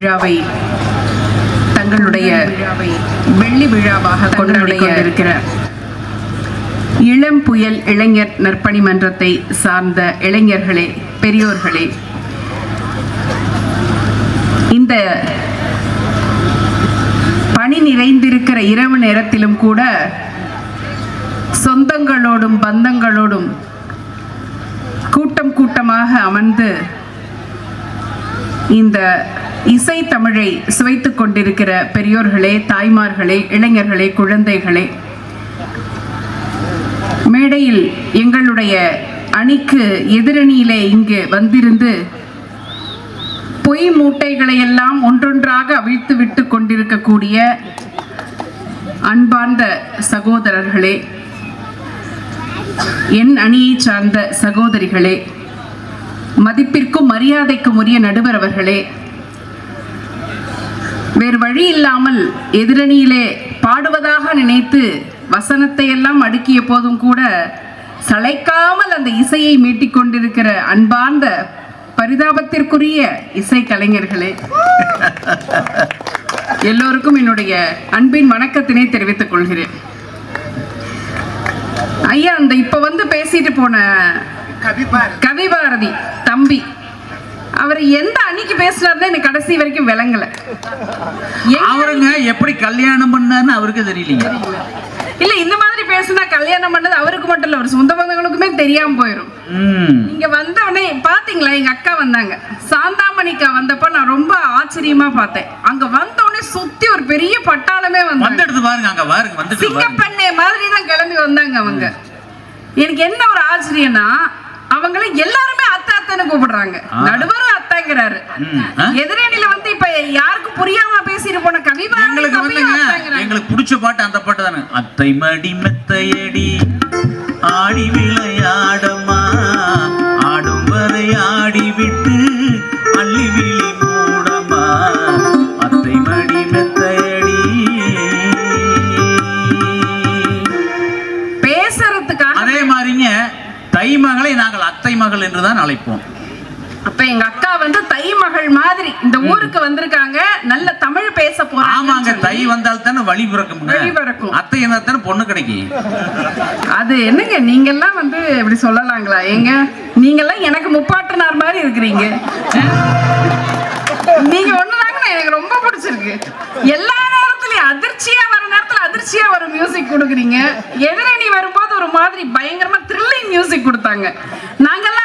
விழாவை தங்களுடைய வெள்ளி விழாவாக கொண்டாடி இளம் புயல் இளைஞர் நற்பணி மன்றத்தை சார்ந்த இளைஞர்களே பெரியோர்களே இந்த பணி நிறைந்திருக்கிற இரவு நேரத்திலும் கூட சொந்தங்களோடும் பந்தங்களோடும் கூட்டம் கூட்டமாக அமர்ந்து இந்த இசை தமிழை சுவைத்துக் கொண்டிருக்கிற பெரியோர்களே தாய்மார்களே இளைஞர்களே குழந்தைகளே. மேடையில் எங்களுடைய அணிக்கு எதிரணியிலே இங்கு வந்திருந்து பொய் மூட்டைகளை எல்லாம் ஒன்றொன்றாக அவிழ்த்து விட்டு கொண்டிருக்கக்கூடிய அன்பார்ந்த சகோதரர்களே என் அணியை சார்ந்த சகோதரிகளே மதிப்பிற்கும் மரியாதைக்கும் உரிய நடுவர் அவர்களே வேறு வழி இல்லாமல் எதிரணியிலே பாடுவதாக நினைத்து வசனத்தை எல்லாம் அடுக்கிய போதும் கூட சளைக்காமல் அந்த இசையை மீட்டிக் கொண்டிருக்கிற அன்பார்ந்த பரிதாபத்திற்குரிய இசை கலைஞர்களே. எல்லோருக்கும் என்னுடைய அன்பின் வணக்கத்தினை தெரிவித்துக் கொள்கிறேன். ஐயா அந்த இப்ப வந்து பேசிட்டு போன கவிபாரதி தம்பி. அவர் எந்த அன்னைக்கு பேசுறாருன்னு எனக்கு கடைசி வரைக்கும் விளங்கல. அவருங்க எப்படி கல்யாணம் பண்ணாருன்னு அவருக்கு தெரியலீங்க. இல்ல இந்த மாதிரி பேசுனா கல்யாணம் பண்ணது அவருக்கு மட்டும் இல்ல அவர் சொந்த பந்தங்களுக்குமே தெரியாம போயிடும் ம். இங்க வந்த உடனே பாத்தீங்களா எங்க அக்கா வந்தாங்க. சாந்தாமணிக்கா வந்தப்ப நான் ரொம்ப ஆச்சரியமா பார்த்தேன். அங்க வந்த உடனே சுத்தி ஒரு பெரிய பட்டாளமே வந்துடுது பாருங்க அங்க பாருங்க பாருங்க. சிங்கப்பெண்ணே மாதிரி தான் கிளம்பி வந்தாங்க அவங்க. எனக்கு என்ன ஒரு ஆச்சரியம்னா அவங்கள எல்லாருமே அத்தை அத்தைன்னு கூப்பிடுறாங்க. ஆ. நடுவரும் அத்தைங்கிறாரு? எதிரணியில வந்து இப்ப யாருக்கும் புரியாம பேசிட்டு போன கவிதா எங்களுக்கு வந்துங்க. எங்களுக்கு பிடிச்ச பாட்டு அந்த பாட்டு தானே. அத்தை மடி மெத்தையடி ஆடி விளையாடமா ஆடும் வரை ஆடி விட்டு அள்ளி விழி மகள் என்று தான் அழைப்போம். அப்ப எங்க அக்கா வந்து தை மகள் மாதிரி இந்த ஊருக்கு வந்திருக்காங்க. நல்ல தமிழ் பேச ஆமாங்க போறாங்க தை வந்தால் தானே வழி பிறக்கும் வழி பிறக்கும். அத்தை இருந்தால் தானே பொண்ணு கிடைக்கும் அது என்னங்க நீங்க எல்லாம் வந்து இப்படி சொல்லலாங்களா? ஏங்க நீங்க எல்லாம் எனக்கு முப்பாட்டனார் மாதிரி இருக்கிறீங்க. நீங்க ஒண்ணுதாங்க எனக்கு ரொம்ப பிடிச்சிருக்கு. எல்லா நேரத்துலயும் அதிர்ச்சியா வர நேரத்துல அதிர்ச்சியா ஒரு மியூசிக் கொடுக்குறீங்க. எதிரணி வரும்போது ஒரு மாதிரி பயங்கரமா த்ரில்லிங் மியூசிக் கொடுத்தாங்க. நாங்கெல்லாம்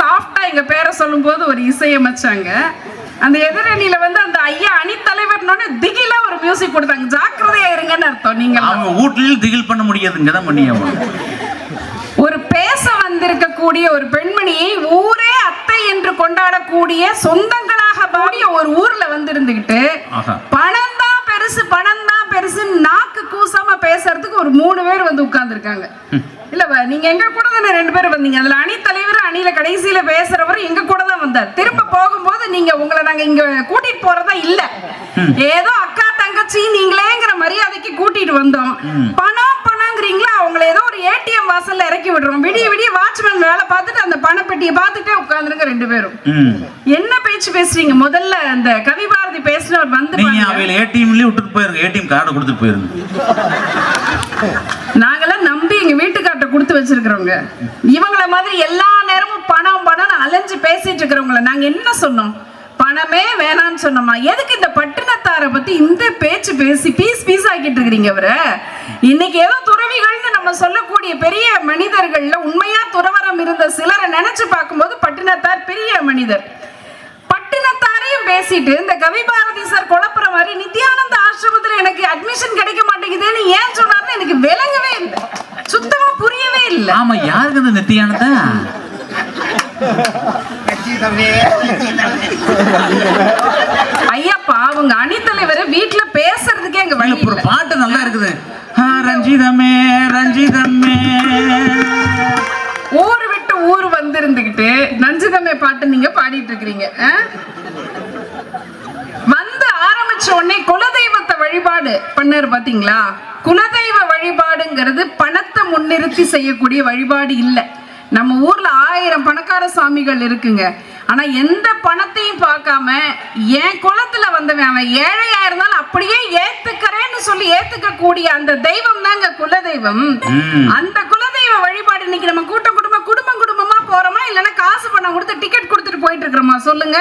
வரும்போது ஒரு சாஃப்டா எங்க பேரை சொல்லும்போது ஒரு இசையமைச்சாங்க. அந்த எதிரணியில வந்து அந்த ஐயா அணித்தலைவர்னோட திகிலா ஒரு மியூசிக் கொடுத்தாங்க. ஜாக்கிரதையா இருங்கன்னு அர்த்தம் நீங்க அவங்க வீட்லயும் திகில் பண்ண முடியாதுங்க தான் பண்ணி. ஒரு பேச வந்திருக்கக்கூடிய ஒரு பெண்மணியை ஊரே அத்தை என்று கொண்டாடக்கூடிய சொந்தங்களாக பாடிய ஒரு ஊர்ல வந்திருந்துகிட்டு ஆஹா. பணம் தான் பெருசு பணம் தான் பெருசு நாக்கு கூசாம பேசுறதுக்கு ஒரு மூணு பேர் வந்து உட்கார்ந்துருக்காங்க. இல்ல வ- நீங்க எங்க கூட தானே ரெண்டு பேரும் வந்தீங்க? அதுல அணி அணியில கடைசியில பேசுறவர் எங்க கூட தான் வந்தார். திரும்ப போகும்போது நீங்க உங்களை நாங்க இங்க கூட்டிட்டு போறதா இல்ல. ஏதோ அக்கா தங்கச்சி நீங்களேங்கிற மரியாதைக்கு கூட்டிட்டு வந்தோம். பணம் பணங்கிறீங்களா? அவங்கள ஏதோ ஒரு ஏடிஎம் வாசல்ல இறக்கி விடுறோம். விடிய விடிய வாட்ச்மேன் வேலை பார்த்துட்டு அந்த பணப்பெட்டியை பார்த்துட்டே உட்கார்ந்துருங்க ரெண்டு பேரும். என்ன பேச்சு பேசுறீங்க? முதல்ல அந்த கவிபாரதி பேசினவர் வந்து நீங்க. அவையில ஏடிஎம்லயே விட்டுட்டு போயிருங்க. ஏடிஎம் கார்டை கொடுத்துட்டு போயிருங்க. நாங்கெல்லாம் நம்பி எங்க வீட்டுக்கார்ட்ட கொடுத்து வச்சிருக்கிறவங்க இவங்கள மாதிரி எல்லா பணம் பணம் அலைஞ்சு பேசிட்டு இருக்கிறவங்கள நாங்க என்ன சொன்னோம்? பணமே வேணாம்னு சொன்னோமா எதுக்கு இந்த பட்டினத்தாரை பத்தி இந்த பேச்சு பேசி பீஸ் பீஸ் ஆக்கிட்டு இருக்கிறீங்க அவரை இன்னைக்கு ஏதோ துறவிகள்னு நம்ம சொல்லக்கூடிய பெரிய மனிதர்கள்ல உண்மையா துறவரம் இருந்த சிலரை நினைச்சு பார்க்கும்போது பட்டினத்தார் பெரிய மனிதர். பட்டினத்தாரையும் பேசிட்டு இந்த கவிபாரதி சார் குழப்புற மாதிரி நித்யானந்த ஆசிரமத்துல எனக்கு அட்மிஷன் கிடைக்க மாட்டேங்குதுன்னு ஏன் சொன்னார்னு எனக்கு விளங்கவே இல்லை. சுத்தமா புரியவே இல்லை. ஆமா யாருக்கு அந்த நித்தியானதா ஐயாப்பா அவங்க அணித்தலைவர் வீட்டுல பேசுறதுக்கே எங்க வழி ஒரு. பாட்டு நல்லா இருக்குது ரஞ்சிதமே ரஞ்சிதமே ஊர் விட்டு ஊர் வந்திருந்துகிட்டு நஞ்சிதமே பாட்டு நீங்க பாடிட்டு இருக்கிறீங்க? வந்து ஆரம்பிச்ச உடனே குலதெய்வத்தை வழிபாடு பண்ணாரு பாத்தீங்களா குலதெய்வ வழிபாடுங்கிறது பணத்தை முன்னிறுத்தி செய்யக்கூடிய வழிபாடு இல்ல நம்ம ஊர்ல ஆயிரம் பணக்கார சாமிகள் இருக்குங்க. ஆனா எந்த பணத்தையும் பார்க்காம என் குலத்துல வந்தவன் அவன் ஏழையா இருந்தாலும் அப்படியே ஏத்துக்கிறேன்னு சொல்லி ஏத்துக்க கூடிய அந்த தெய்வம் தாங்க குலதெய்வம். அந்த குலதெய்வ வழிபாடு இன்னைக்கு நம்ம கூட்ட குடும்ப குடும்பம் குடும்பமா போறோமா? இல்லைன்னா காசு பணம் கொடுத்து டிக்கெட் கொடுத்துட்டு போயிட்டு இருக்கிறோமா? சொல்லுங்க.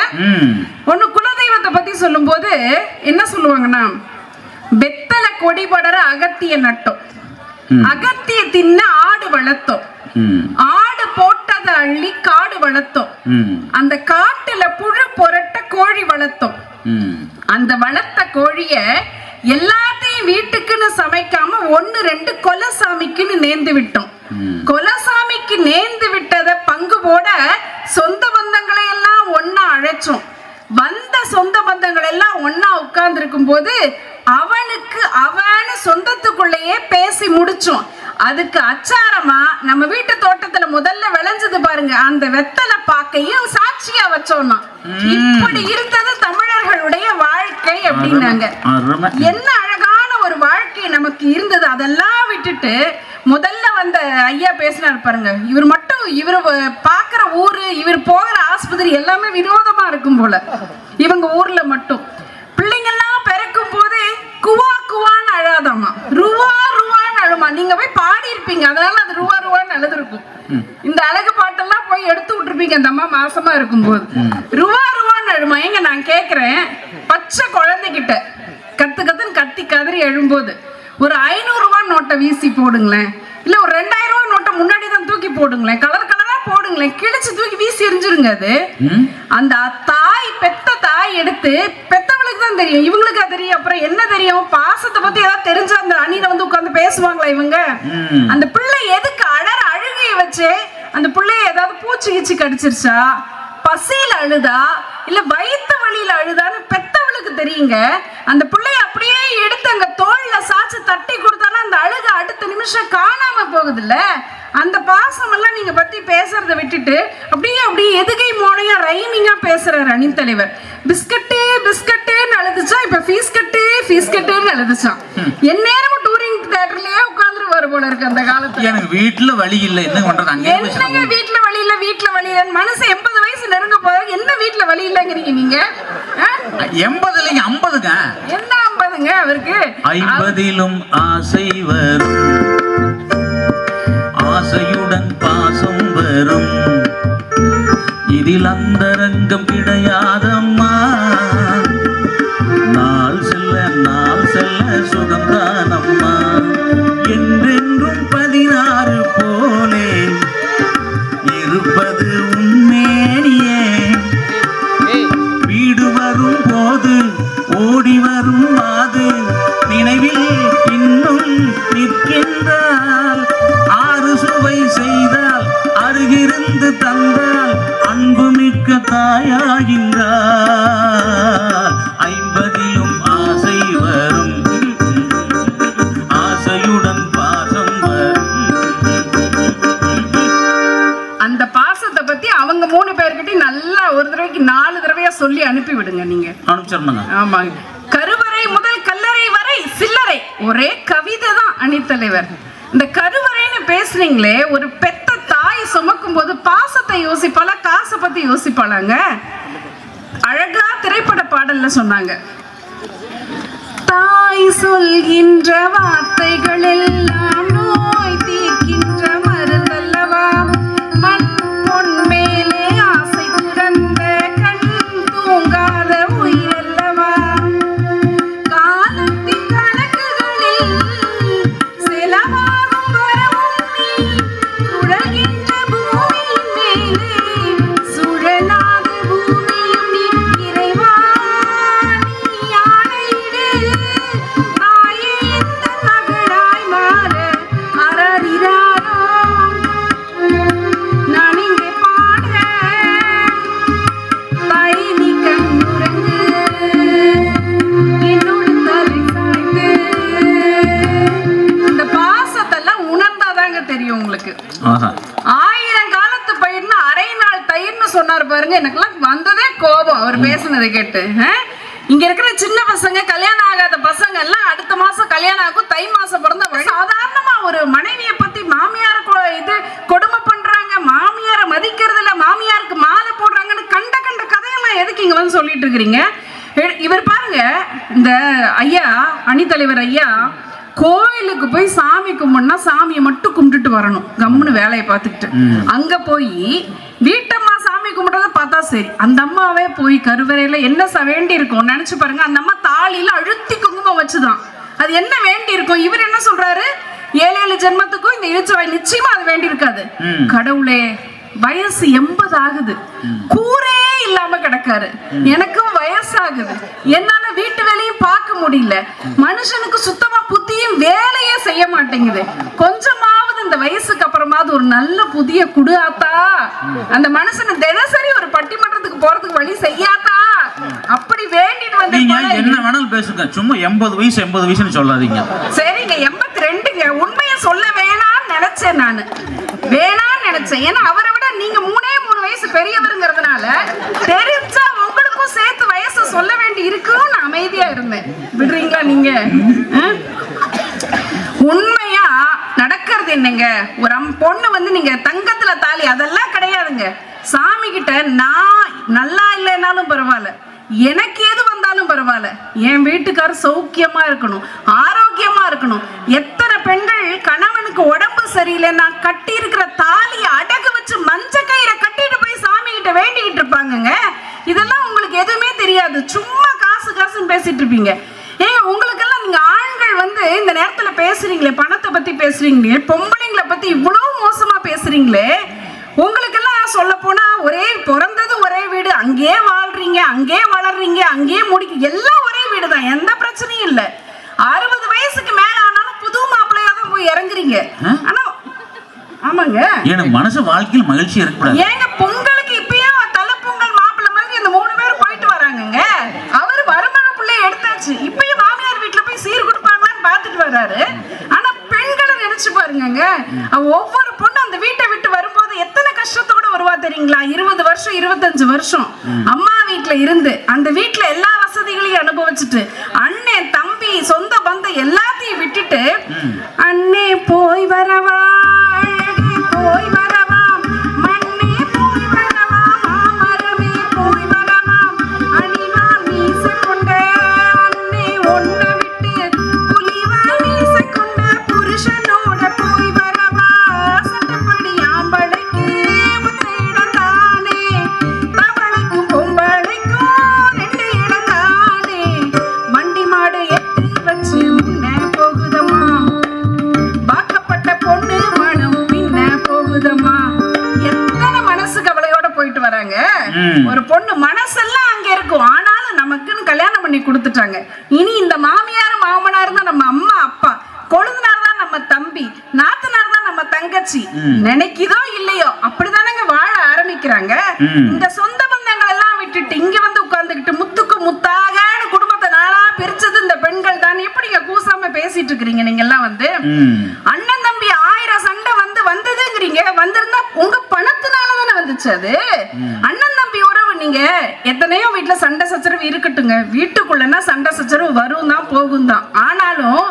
ஒண்ணு குலதெய்வத்தை பத்தி சொல்லும்போது என்ன சொல்லுவாங்கன்னா வெத்தலை கொடி படர அகத்திய நட்டோம். அகத்திய தின்ன ஆடு வளர்த்தோம். ஆடு போட்டதை அள்ளி காடு வளர்த்தோம். அந்த காட்டுல புழு புரட்ட கோழி வளர்த்தோம். அந்த வளர்த்த கோழிய எல்லாத்தையும் வீட்டுக்குன்னு சமைக்காம ஒண்ணு ரெண்டு கொலசாமிக்குன்னு நேர்ந்து விட்டோம். கொலசாமிக்கு நேர்ந்து விட்டத பங்கு போட சொந்த பந்தங்களை எல்லாம் ஒண்ணா அழைச்சோம். வந்த சொந்த பந்தங்கள் எல்லாம் ஒண்ணா உட்கார்ந்து இருக்கும் போது அவனுக்கு அவன்னு சொந்தத்துக்குள்ளேயே பேசி முடிச்சோம். அதுக்கு அச்சாரமா நம்ம வீட்டு தோட்டத்துல முதல்ல விளைஞ்சது பாருங்க அந்த வெத்தலை பாக்கையும் சாட்சியா வச்சோம்னா இப்படி இருந்தது தமிழர்களுடைய வாழ்க்கை அப்படின்னாங்க. என்ன அழகான ஒரு வாழ்க்கை நமக்கு இருந்தது. அதெல்லாம் விட்டுட்டு முதல்ல வந்த ஐயா பேசினார் பாருங்க இவர் மட்டும் இவர் பாக்குற ஊரு இவர் போகிற ஆஸ்பத்திரி எல்லாமே வினோதமா இருக்கும் போல. இவங்க ஊர்ல மட்டும். அழாதாமா ருவா ருவான்னு அழுமா. நீங்க போய் பாடி இருப்பீங்க அதனால அது ருவா ருவான்னு அழுதுருக்கும். இந்த அழகு பாட்டெல்லாம் போய் எடுத்து விட்டுருப்பீங்க. அந்த அம்மா மாசமா இருக்கும்போது. ருவா ருவான்னு அழுமா. ஏங்க நான் கேக்குறேன். பச்சை குழந்தைகிட்ட கத்து கத்துன்னு கத்தி கதறி எழும்போது ஒரு ஐநூறு ரூபாய் நோட்டை வீசி போடுங்களேன். இல்ல ஒரு ரெண்டாயிரம் ரூபாய் நோட்டை முன்னாடி தான் தூக்கி போடுங்களேன். கலர் கலரா போடுங்களேன். கிழிச்சு தூக்கி வீசி எரிஞ்சிருங்க அது. அந்த தாய் பெத்த தாய் எடுத்து பெத்தவளுக்கு தான் தெரியும். இவங்களுக்கு தெரியும்? அப்புறம் என்ன தெரியும்? பாசத்தை பத்தி ஏதாவது தெரிஞ்ச அந்த அணியில வந்து உட்கார்ந்து பேசுவாங்களா இவங்க. அந்த பிள்ளை எதுக்கு அழற அழுகைய வச்சு அந்த பிள்ளைய ஏதாவது பூச்சி கீச்சி கடிச்சிருச்சா? பசியில அழுதா? இல்ல வயித்து வலியில அழுதான்னு பெத்தவளுக்கு தெரியுங்க. அந்த பிள்ளைய அப்படியே எடுத்து அங்க தோல்ல சாச்சு தட்டி கொடுத்தாலும் அந்த அழுக அடுத்த நிமிஷம் காணாம போகுதுல்ல? அந்த பாசம் எல்லாம் நீங்க பத்தி பேசுறத விட்டுட்டு அப்படியே அப்படியே எதுகை மோனையா ரைமிங்கா பேசுறாரு அணில் தலைவர் பிஸ்கட்டு பிஸ்கட்டுன்னு அழுதுச்சா இப்ப ஃபீஸ் கட்டு ஃபீஸ் கட்டுன்னு அழுதுச்சான் எந்நேரமும் டூரிங் தியேட்டர்லயே உட்காந்துருவாரு போல இருக்கு அந்த காலத்துல. எனக்கு வீட்டுல வழி இல்லை? என்ன பண்றது? அங்கே என்னங்க. வீட்ல வழி இல்ல? வீட்ல வழி இல்ல? மனசு எண்பது வயசு நெருங்க போது என்ன வீட்ல வழி இல்லைங்கிறீங்க நீங்க? எண்பது இல்லைங்க ஐம்பதுங்க. என்ன ஐம்பதுங்க அவருக்கு? ஐம்பதிலும் ஆசை வரும். ஆசையுடன் பாசம் வரும். இதில் அந்தரங்கம் கிடையாதம்மா விடுங்க நீங்க. ஆமாங்க கருவறை முதல் கல்லறை வரை சில்லறை. ஒரே கவிதை தான் அணித்தலைவர் இந்த கருவறைன்னு பேசுனீங்களே ஒரு பெத்த தாய் சுமக்கும் போது பாசத்தை யோசிப்பாளா காசை பத்தி யோசிப்பாளாங்க? அழகா திரைப்பட பாடல்ல சொன்னாங்க. தாய் சொல்கின்ற வார்த்தைகள் எல்லாம் பேசுனதை கேட்டு? இங்க இருக்கிற சின்ன பசங்க கல்யாணம் ஆகாத பசங்க எல்லாம் அடுத்த மாசம் கல்யாணம் ஆகும். தை மாசம் பிறந்த சாதாரணமா ஒரு மனைவியை பத்தி மாமியார் இது கொடுமை பண்றாங்க மாமியாரை மதிக்கிறது இல்ல மாமியாருக்கு மாலை போடுறாங்கன்னு கண்ட கண்ட கதையெல்லாம் எதுக்கு இங்க வந்து சொல்லிட்டு இருக்கிறீங்க? இவர் பாருங்க இந்த ஐயா அணித்தலைவர் ஐயா கோயிலுக்கு போய் சாமி கும்பிடனா சாமியை மட்டும் கும்பிட்டுட்டு வரணும். கம்முன்னு வேலையை பார்த்துக்கிட்டு. அங்க போய் சாமி கும்பிடுறத பார்த்தா சரி. அந்த அம்மாவே போய் கருவறையில என்ன வேண்டி இருக்கும் நினைச்சு பாருங்க அந்த அம்மா தாலியில அழுத்தி குங்குமம் வச்சுதான். அது என்ன வேண்டி இருக்கும் இவர் என்ன சொல்றாரு? ஏழு ஏழு ஜென்மத்துக்கும் இந்த இழிச்சவாய் நிச்சயமா அது வேண்டி இருக்காது கடவுளே வயசு எண்பது ஆகுது. கூரே இல்லாம கிடக்காரு. எனக்கும் வயசாகுது. என்னால வீட்டு வேலையும் பார்க்க முடியல. மனுஷனுக்கு சுத்தமா புத்தியும் வேலையே செய்ய மாட்டேங்குது. கொஞ்சமாவது இந்த வயசுக்கு அப்புறமாவது ஒரு நல்ல புதிய குடு ஆத்தா. அந்த மனுஷனை தினசரி ஒரு பட்டிமன்றத்துக்கு போறதுக்கு வழி செய்யாதா அப்படி வேண்டிட்டு வந்து நீங்க என்ன வேணாலும் பேசுங்க. சும்மா எண்பது வயசு எண்பது வயசுன்னு சொல்லாதீங்க. சரிங்க எண்பத்தி ரெண்டுங்க உண்மையை சொல்ல வேணாம்னு நினைச்சேன் நானு. வேணாம்னு நினைச்சேன். ஏன்னா அவரை விட நீங்க மூணே மூணு வயசு பெரியவருங்கிறதுனால தெரிஞ்சா உங்களுக்கும் சேர்த்து வயசு சொல்ல வேண்டி இருக்குன்னு நான் அமைதியா இருந்தேன். விடுறீங்களா நீங்க? பண்ணுங்க. ஒரு பொண்ணு வந்து நீங்க தங்கத்துல தாலி அதெல்லாம் கிடையாதுங்க. சாமி கிட்ட நான் நல்லா இல்லைனாலும் பரவாயில்ல. எனக்கு எது வந்தாலும் பரவாயில்ல. என் வீட்டுக்காரர் சௌக்கியமா இருக்கணும் ஆரோக்கியமா இருக்கணும். எத்தனை பெண்கள் கணவனுக்கு உடம்பு சரியில்லைன்னா கட்டி இருக்கிற தாலியை அடகு வச்சு மஞ்ச கயிறை கட்டிட்டு போய் சாமி கிட்ட வேண்டிக்கிட்டு இருப்பாங்கங்க. இதெல்லாம் உங்களுக்கு எதுவுமே தெரியாது. சும்மா காசு காசுன்னு பேசிட்டு இருப்பீங்க. ஏங்க உங்களுக்கெல்லாம் நீங்க ஆண்கள் வந்து இந்த நேரத்துல பேசுறீங்களே பணத்தை பத்தி பேசுறீங்களே பொம்பளைங்களை பத்தி இவ்வளவு மோசமா பேசுறீங்களே உங்களுக்கெல்லாம் சொல்ல போனா ஒரே பிறந்தது ஒரே வீடு அங்கேயே வாழ்றீங்க அங்கேயே வளர்றீங்க அங்கேயே முடிக்க எல்லாம் ஒரே வீடு தான் எந்த பிரச்சனையும் இல்ல. அறுபது வயசுக்கு மேல ஆனாலும் புது மாப்பிள்ளையா தான் போய் இறங்குறீங்க. ஆனா ஆமாங்க. எனக்கு மனசு வாழ்க்கையில் மகிழ்ச்சி இருக்கக்கூடாது. ஏங்க பொங்கலுக்கு இப்பயும் தலை பொங்கல் மாப்பிள்ளை மாதிரி இந்த மூணு பேரும் போயிட்டு வராங்கங்க அவர் வருமான பிள்ளை எடுத்தாச்சு இப்பயும் மாமியார் வீட்டுல போய் சீர் கொடுப்பாங்களான்னு பார்த்துட்டு வர்றாரு ஆனா பெண்களை நினைச்சு பாருங்கங்க அவ ஒவ்வொரு பொண்ணு அந்த வீட்டை விட்டு வரும்போது எத்தனை கஷ்டத்தோட வருவா தெரியுங்களா? இருபது வருஷம் இருபத்தஞ்சு வருஷம். அம்மா வீட்டுல இருந்து அந்த வீட்டுல எல்லா வசதிகளையும் அனுபவிச்சுட்டு அண்ணன் தம்பி சொந்த பந்தம் எல்லாத்தையும் விட்டுட்டு அண்ணே போய் வரவா? பிரிச்சது இந்த பெண்கள் தான். எப்படிங்க கூசாம பேசிட்டு இருக்கிறீங்க நீங்க எல்லாம் வந்து. அண்ணன் தம்பி ஆயிரம் சண்டை வந்து வந்ததுங்கிறீங்க. வந்திருந்தா உங்க பணத்தினால தானே வந்துச்சு அது? அண்ணன் தம்பி உறவு நீங்க எத்தனையோ வீட்டுல சண்டை சச்சரவு இருக்கட்டுங்க. வீட்டுக்குள்ளனா சண்டை சச்சரவு வரும் தான் போகும் தான். ஆனாலும்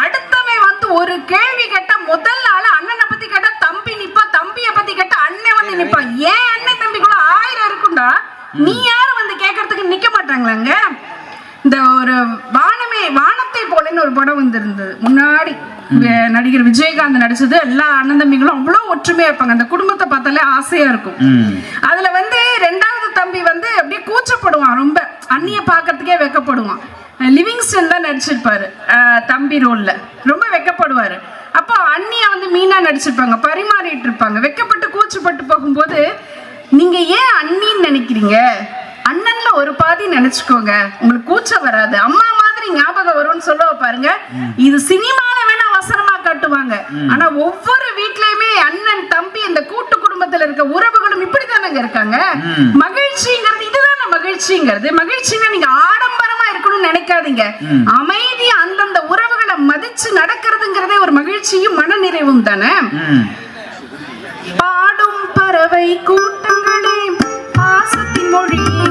அடுத்தவன் வந்து ஒரு கேள்வி கேட்டா முதல் ஆளு அண்ணனை பத்தி கேட்டா தம்பி நிப்பா தம்பிய பத்தி கேட்டா அண்ணன் வந்து நிப்பா. ஏன் அண்ணன் தம்பிக்குள்ள ஆயிரம் இருக்கும்டா? நீ யாரும் வந்து கேட்கறதுக்கு நிக்க மாட்டாங்களாங்க இந்த ஒரு வானமே வானத்தை போலன்னு ஒரு படம் வந்திருந்தது முன்னாடி வே- நடிகர் விஜயகாந்த் நடிச்சது எல்லா அண்ணன் தம்பிகளும் அவ்வளோ ஒற்றுமையா இருப்பாங்க. அந்த குடும்பத்தை பார்த்தாலே ஆசையா இருக்கும். அதுல வந்து ரெண்டாவது தம்பி வந்து அப்படியே கூச்சப்படுவான் ரொம்ப. அண்ணிய பார்க்கறதுக்கே வெக்கப்படுவான். லிவிங்ஸ்டன் தான் நடிச்சிருப்பாரு. தம்பி ரோல்ல. ரொம்ப வெக்கப்படுவாரு. அப்போ அண்ணிய வந்து மீனா நடிச்சிருப்பாங்க. பரிமாறிட்டு இருப்பாங்க. வெக்கப்பட்டு கூச்சப்பட்டு போகும்போது நீங்க ஏன் அண்ணின்னு நினைக்கிறீங்க? அண்ணன்ல ஒரு பாதி நினைச்சுக்கோங்க. உங்களுக்கு கூச்சம் வராது. அம்மா மாதிரி ஞாபகம் வரும்னு சொல்ல பாருங்க. இது சினிமால வேணா வசனமா காட்டுவாங்க. ஆனா ஒவ்வொரு வீட்லயுமே அண்ணன் தம்பி இந்த கூட்டு குடும்பத்துல இருக்க உறவுகளும் இப்படிதானங்க இருக்காங்க. மகிழ்ச்சிங்கிறது இதுதானே மகிழ்ச்சிங்கிறது. மகிழ்ச்சின்னா நீங்க ஆடம்பரமா இருக்கணும்னு நினைக்காதீங்க. அமைதியா அந்தந்த உறவுகளை மதிச்சு நடக்கிறதுங்கிறதே ஒரு மகிழ்ச்சியும் மனநிறைவும் தானே. பாடும் பறவை கூட்டங்களே பாசத்தின் மொழியை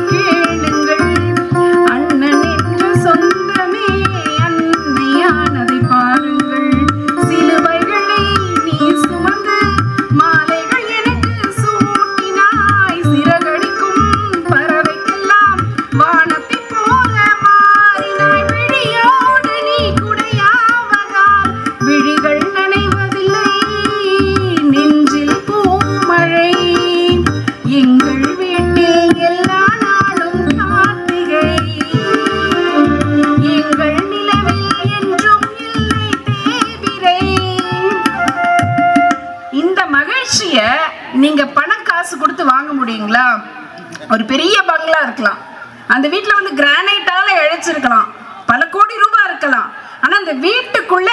கிரானைட்டால இழைச்சிருக்கலாம் பல கோடி ரூபாய் இருக்கலாம். ஆனா அந்த வீட்டுக்குள்ள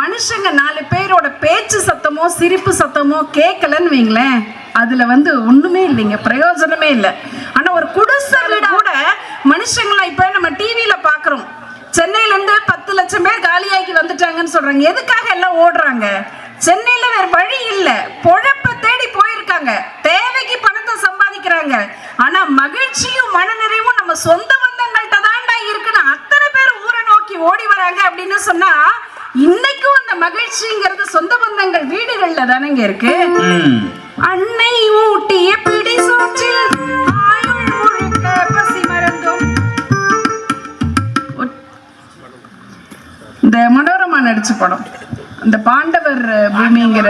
மனுஷங்க நாலு பேரோட பேச்சு சத்தமோ சிரிப்பு சத்தமோ கேட்கலன்னு வைங்களேன். அதுல வந்து ஒண்ணுமே இல்லைங்க. பிரயோஜனமே இல்லை. ஆனா ஒரு குடிசை வீடு கூட மனுஷங்களை இப்ப நம்ம டிவியில பாக்குறோம். சென்னையில இருந்து பத்து லட்சம் பேர் காலியாக்கி வந்துட்டாங்கன்னு சொல்றாங்க. எதுக்காக எல்லாம் ஓடுறாங்க? சென்னையில வேற வழி இல்ல. பொழப்ப தேடி போயிருக்காங்க. தேவைக்கு பணத்தை சம்பாதிக்கிறாங்க. ஆனா மகிழ்ச்சியும் மனநிறைவும் நம்ம சொந்த பந்தங்கள்ட்ட தான்டா இருக்குன்னு அத்தனை பேர் ஊரை நோக்கி ஓடி வராங்க அப்படின்னு சொன்னா இன்னைக்கும் அந்த மகிழ்ச்சிங்கிறது சொந்த பந்தங்கள் வீடுகள்ல தானேங்க இருக்கு. அன்னை ஊட்டிய பிடி சோற்றில் ஆயுள் முழுக்க பசி மறந்தோம் ஒ- இந்த மனோரமா நடிச்ச படம் இந்த பாண்டவர் பூமிங்கிற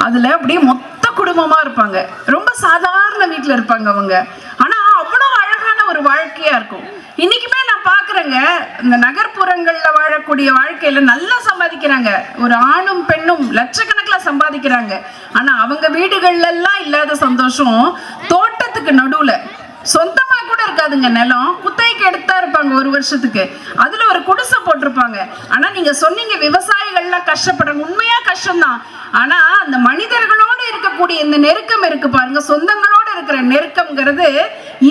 அதுல அப்படியே மொத்த குடும்பமா இருப்பாங்க. ரொம்ப சாதாரண வீட்ல இருப்பாங்க அவங்க. ஆனா அவ்வளவு அழகான ஒரு வாழ்க்கையா இருக்கும். இன்னைக்குமே நான் பாக்குறேங்க. இந்த நகர்ப்புறங்கள்ல வாழக்கூடிய வாழ்க்கையில நல்லா சம்பாதிக்கிறாங்க. ஒரு ஆணும் பெண்ணும் லட்சக்கணக்கில் சம்பாதிக்கிறாங்க. ஆனா அவங்க வீடுகள்ல எல்லாம் இல்லாத சந்தோஷம் தோட்டத்துக்கு நடுவுல. சொந்தமா கூட இருக்காதுங்க நிலம். குத்தகைக்கு எடுத்தா இருப்பாங்க ஒரு வருஷத்துக்கு. அதுல ஒரு குடிசை போட்டிருப்பாங்க. ஆனா நீங்க சொன்னீங்க விவசாயிகள்லாம் கஷ்டப்படுறாங்க. உண்மையா கஷ்டம்தான். ஆனா அந்த மனிதர்களோடு இருக்கக்கூடிய இந்த நெருக்கம் இருக்கு பாருங்க. சொந்தங்களோட இருக்கிற நெருக்கம்ங்கிறது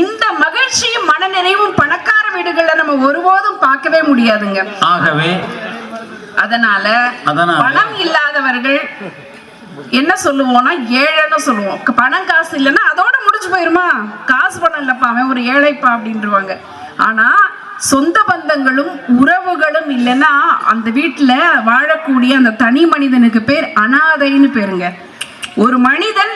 இந்த மகிழ்ச்சியும் மனநிறைவும் பணக்க வீடுகள்ல நம்ம ஒருபோதும் பார்க்கவே முடியாதுங்க. ஆகவே அதனால. பணம் இல்லாதவர்கள் என்ன சொல்லுவோம்னா ஏழைன்னு சொல்லுவோம். பணம் காசு இல்லைன்னா அதோட முடிஞ்சு போயிருமா? காசு பணம் இல்லப்பா அவன் ஒரு ஏழைப்பா அப்படின்றவாங்க. ஆனா சொந்த பந்தங்களும் உறவுகளும் இல்லைன்னா அந்த வீட்டுல வாழக்கூடிய அந்த தனி மனிதனுக்கு பேர் அனாதைன்னு பேருங்க. ஒரு மனிதன்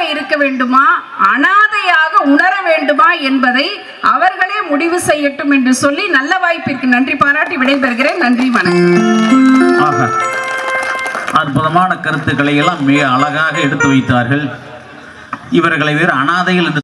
இருக்க வேண்டுமா? அனாதையாக உணர வேண்டுமா என்பதை அவர்களே முடிவு செய்யட்டும் என்று சொல்லி நல்ல வாய்ப்பிற்கு நன்றி பாராட்டி விடைபெறுகிறேன். நன்றி வணக்கம். அற்புதமான கருத்துக்களை எல்லாம் மிக அழகாக எடுத்து வைத்தார்கள். இவர்களை வேறு அனாதைகள் என்று